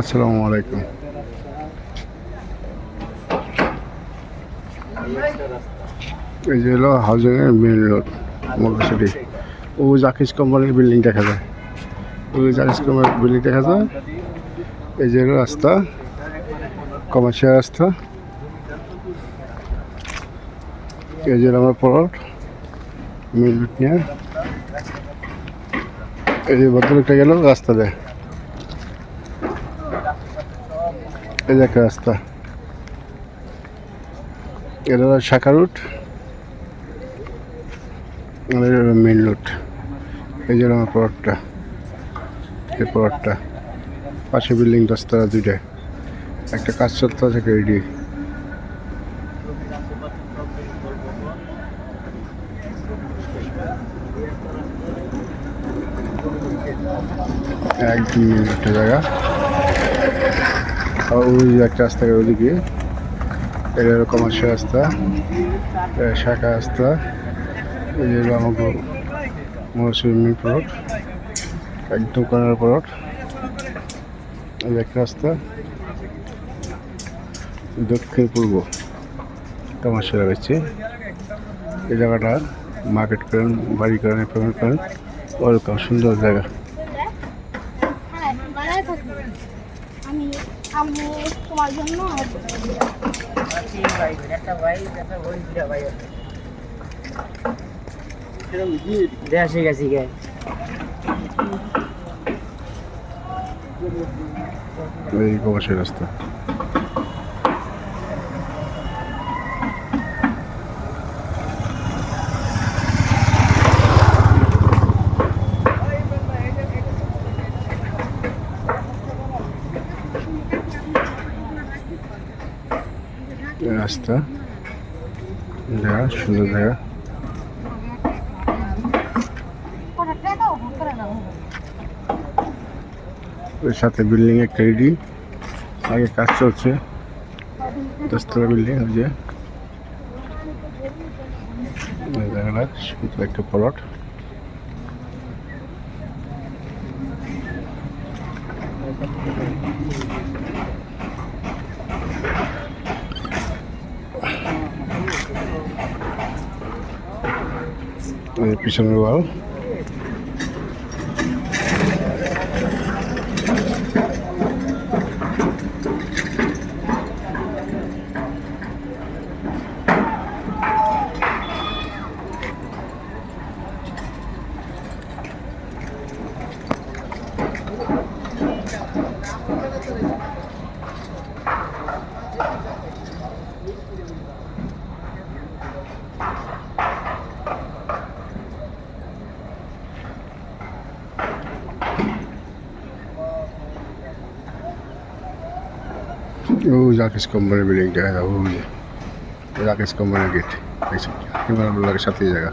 আসসালামু আলাইকুম। এই যে হলো হাউজিং এর মেন রোড মোটরসিটি ও জাকিস কোম্পানির বিল্ডিং দেখা যায়। ওই জাকিস কোম্পানির বিল্ডিং দেখা যায়। এই যে হলো রাস্তা কমার্শিয়াল রাস্তা। এই যে আমার পরট মেন রোড নিয়ে। এই যে ভদ্রলোকটা গেল রাস্তা দেয়। এই যে রাস্তা। এটা শাখা রুট। মেন রুট এই যে আমার পরটটা এই পরটটা পাশে বিল্ডিং রাস্তা দুইটা একটা কাজ চলতে আছে রেডি একদম একটা জায়গা। ওই একটা রাস্তা গেল ওদিকে। এটা হলো কমার্শিয়াল রাস্তা শাখা রাস্তা। এই হলো আমাকে মোর সুইমিং প্লট একদম কর্নার প্লট। এই একটা রাস্তা। দক্ষিণ পূর্ব কমার্শিয়াল রয়েছে। এই জায়গাটা মার্কেট করেন, বাড়ি করেন পেমেন্ট করেন। ওরকম সুন্দর জায়গা। আমি আমি তোমার জন্য। দেখা শিখে গেছি গে এই রাস্তা। রাস্তা জায়গা সুন্দর জায়গা ওটা টাকাও করে দাও ওর সাথে বিল্ডিং একটা রেডি আগে কাজ চলছে। দশতলা বিল্ডিং ওই যে। এই জায়গাটা সুন্দর একটা প্লট এই পিছনের ওয়াল ও রাকেশ কোম্পানির বিল্ডিং দেখা যাব ওই যে রাকেশ কোম্পানির গেট দেখছি ক্যামেরা সাথে জায়গা